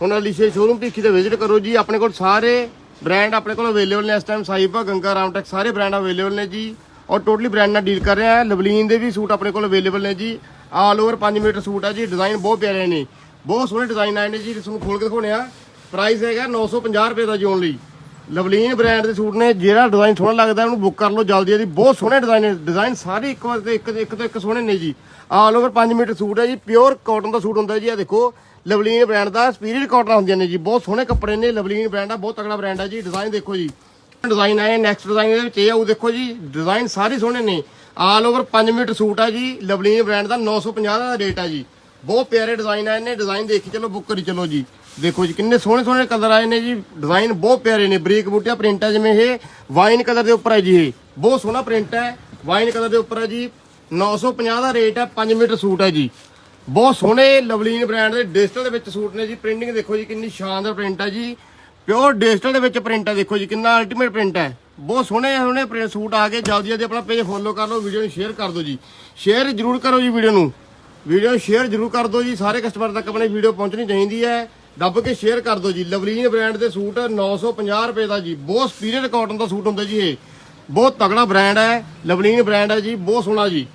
ਹੁਣ ਮੋਨਾਲੀਸ਼ਾ ਸ਼ੋਰੂਮ ਭੀਖੀ ਤੇ ਵਿਜ਼ਿਟ ਕਰੋ ਜੀ। ਆਪਣੇ ਕੋਲ ਸਾਰੇ ਬ੍ਰਾਂਡ ਆਪਣੇ ਕੋਲ ਅਵੇਲੇਬਲ ਨੇ ਇਸ ਟਾਈਮ ਸਾਈਪਾ ਗੰਗਾ, ਰਾਮਟੈਕ ਸਾਰੇ ਬ੍ਰਾਂਡ ਅਵੇਲੇਬਲ ਨੇ ਜੀ। ਔਰ ਟੋਟਲੀ ਬ੍ਰਾਂਡ ਨਾਲ ਡੀਲ ਕਰ ਰਹੇ ਆ ਲਵਲੀਨ ਦੇ ਵੀ ਸੂਟ ਆਪਣੇ ਕੋਲ ਅਵੇਲੇਬਲ ਨੇ ਜੀ। ਆਲ ਓਵਰ 5 ਮੀਟਰ ਸੂਟ ਆ ਜੀ। ਡਿਜ਼ਾਈਨ ਬਹੁਤ ਪਿਆਰੇ ਨੇ। ਬਹੁਤ ਸੋਹਣੇ ਡਿਜ਼ਾਈਨ ਆਏ ਨੇ ਜੀ। ਤੁਹਾਨੂੰ ਖੋਲ ਕੇ ਦਿਖਾਉਣੇ ਆ ਪ੍ਰਾਈਸ ਹੈਗਾ 950 ਰੁਪਏ ਦਾ ਜੀ ਓਨਲੀ ਲਵਲੀਨ ਬ੍ਰਾਂਡ ਦੇ ਸੂਟ ਨੇ। ਜਿਹੜਾ ਡਿਜ਼ਾਈਨ ਸੋਹਣਾ ਲੱਗਦਾ, ਉਹਨੂੰ ਬੁੱਕ ਕਰ ਲਓ ਜਲਦੀ ਜਲਦੀ ਬਹੁਤ ਸੋਹਣੇ ਡਿਜ਼ਾਈਨ ਨੇ। ਡਿਜ਼ਾਈਨ ਸਾਰੇ ਇੱਕ ਵਾਰ ਤੇ ਇੱਕ ਇੱਕ ਤੋਂ ਇੱਕ ਸੋਹਣੇ ਨੇ ਜੀ। ਆਲ ਓਵਰ 5 ਮੀਟਰ ਸੂਟ ਹੈ ਜੀ। ਪਿਓਰ ਕਾਟਨ ਦਾ ਸੂਟ ਹੁੰਦਾ ਜੀ। ਆ ਦੇਖੋ। ਲਵਲੀਨ ਬ੍ਰਾਂਡ ਦਾ ਸਪੀਰੀਟ ਕਾਟਨ ਹੁੰਦੀਆਂ ਨੇ ਜੀ, ਬਹੁਤ ਸੋਹਣੇ ਕੱਪੜੇ ਨੇ, ਲਵਲੀਨ ਬ੍ਰਾਂਡ ਦਾ ਬਹੁਤ ਤਕੜਾ ਬ੍ਰਾਂਡ ਹੈ ਜੀ ਡਿਜ਼ਾਈਨ ਦੇਖੋ ਜੀ। ਡਿਜ਼ਾਈਨ ਆਏ ਨੈਕਸਟ ਡਿਜ਼ਾਈਨ ਦੇ ਵਿੱਚ ਇਹ ਆਊ ਦੇਖੋ ਜੀ ਡਿਜ਼ਾਈਨ ਸਾਰੇ ਸੋਹਣੇ ਨੇ। ਆਲ ਓਵਰ 5 ਮੀਟਰ ਸੂਟ ਆ ਜੀ, ਲਵਲੀਨ ਬ੍ਰਾਂਡ ਦਾ 950 ਦਾ ਰੇਟ ਆ ਜੀ। ਬਹੁਤ ਪਿਆਰੇ ਡਿਜ਼ਾਈਨ ਆਏ ਨੇ ਡਿਜ਼ਾਈਨ ਦੇਖੀ, ਚਲੋ ਬੁੱਕ ਕਰੀ, ਚਲੋ ਜੀ। ਦੇਖੋ ਜੀ, ਕਿੰਨੇ ਸੋਹਣੇ ਸੋਹਣੇ ਕਲਰ ਆਏ ਨੇ ਜੀ ਡਿਜ਼ਾਈਨ ਬਹੁਤ ਪਿਆਰੇ ਨੇ, ਬਰੀਕ ਬੂਟਿਆ, ਪ੍ਰਿੰਟ ਹੈ ਜਿਵੇਂ ਇਹ ਵਾਈਨ ਕਲਰ ਦੇ ਉੱਪਰ ਹੈ ਜੀ ਇਹ। ਬਹੁਤ ਸੋਹਣਾ ਪ੍ਰਿੰਟ ਹੈ ਵਾਈਨ ਕਲਰ ਦੇ ਉੱਪਰ ਹੈ ਜੀ 950 ਦਾ ਰੇਟ ਹੈ 5 ਮੀਟਰ ਸੂਟ ਹੈ ਜੀ। ਬਹੁਤ ਸੋਹਣੇ ਲਵਲੀਨ ਬ੍ਰਾਂਡ ਦੇ ਡਿਜੀਟਲ ਦੇ ਵਿੱਚ ਸੂਟ ਨੇ ਜੀ। ਪ੍ਰਿੰਟਿੰਗ ਦੇਖੋ ਜੀ, ਕਿੰਨੀ ਸ਼ਾਨਦਾਰ ਪ੍ਰਿੰਟ ਹੈ ਜੀ। ਪਿਓਰ ਡਿਜੀਟਲ ਦੇ ਵਿੱਚ ਪ੍ਰਿੰਟ ਹੈ ਦੇਖੋ ਜੀ, ਕਿੰਨਾ ਅਲਟੀਮੇਟ ਪ੍ਰਿੰਟ ਹੈ ਬਹੁਤ ਸੋਹਣੇ ਸੋਹਣੇ ਪ੍ਰਿੰਟ ਸੂਟ ਆ ਗਏ। ਜਲਦੀ ਜਲਦੀ ਆਪਣਾ ਪੇਜ ਫੋਲੋ ਕਰ ਲਓ ਵੀਡੀਓ ਨੂੰ ਸ਼ੇਅਰ ਕਰ ਦਿਓ ਜੀ। ਸ਼ੇਅਰ ਜਰੂਰ ਕਰੋ ਜੀ ਵੀਡੀਓ ਨੂੰ। ਵੀਡੀਓ ਨੂੰ ਸ਼ੇਅਰ ਜਰੂਰ ਕਰ ਦਿਓ ਜੀ। ਸਾਰੇ ਕਸਟਮਰ ਤੱਕ ਆਪਣੀ ਵੀਡੀਓ ਪਹੁੰਚਣੀ ਚਾਹੀਦੀ ਹੈ। ਦੱਬ ਕੇ ਸ਼ੇਅਰ ਕਰ ਦਿਓ ਜੀ। ਲਵਲੀਨ ਬ੍ਰਾਂਡ ਦੇ ਸੂਟ 950 ਰੁਪਏ ਦਾ ਜੀ। ਬਹੁਤ ਸਪੀਰੀਅਡ ਕਾਟਨ ਦਾ ਸੂਟ ਹੁੰਦਾ ਜੀ ਇਹ। ਬਹੁਤ ਤਗੜਾ ਬ੍ਰਾਂਡ ਹੈ। ਲਵਲੀਨ ਬ੍ਰਾਂਡ ਹੈ ਜੀ। ਬਹੁਤ ਸੋਹਣਾ ਜੀ।